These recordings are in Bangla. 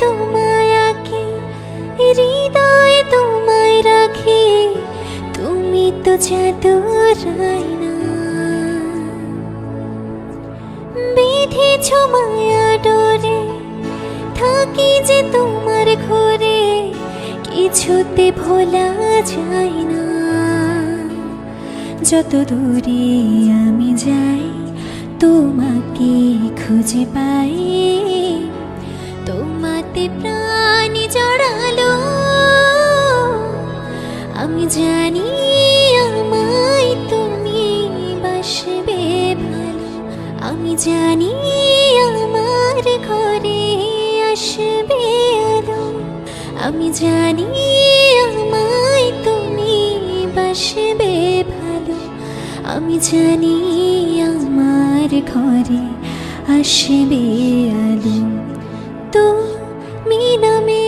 তোমায় তোমায় রাখি। তুমি তো ডোরে, থাকি যে তোমার কিছুতে ভোলা যায় না। যত দূরে আমি যাই, তোমাকে খুঁজে পাই আমি জানি আমার ঘরে আসবে আলো। আমি জানি আমায় তুমি বাসবে ভালো। আমি জানি আমার ঘরে আসবে আলো। তো মিনামে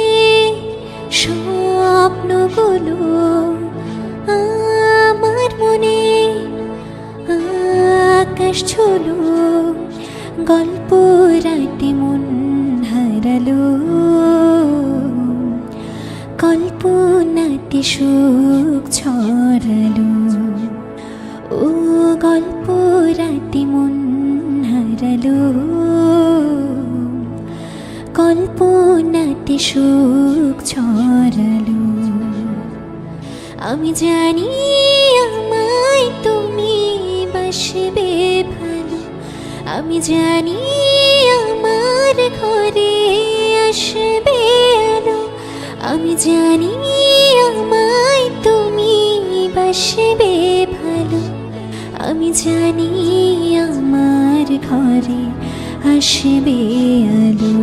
আকাশ ছুলো গল্প রাতে মন হারালো। কল্পনাতে সুখ ছড়ালো। ও গল্প রাতে মন হারালো। কল্পনাতে সুখ ছড়ালো। আমি জানি আমায় তুমি বাসবে আমি জানি আমার ঘরে আসবে আলো। আমি জানি আমায় তুমি বাসবে ভালো। আমি জানি আমার ঘরে আসবে আলো।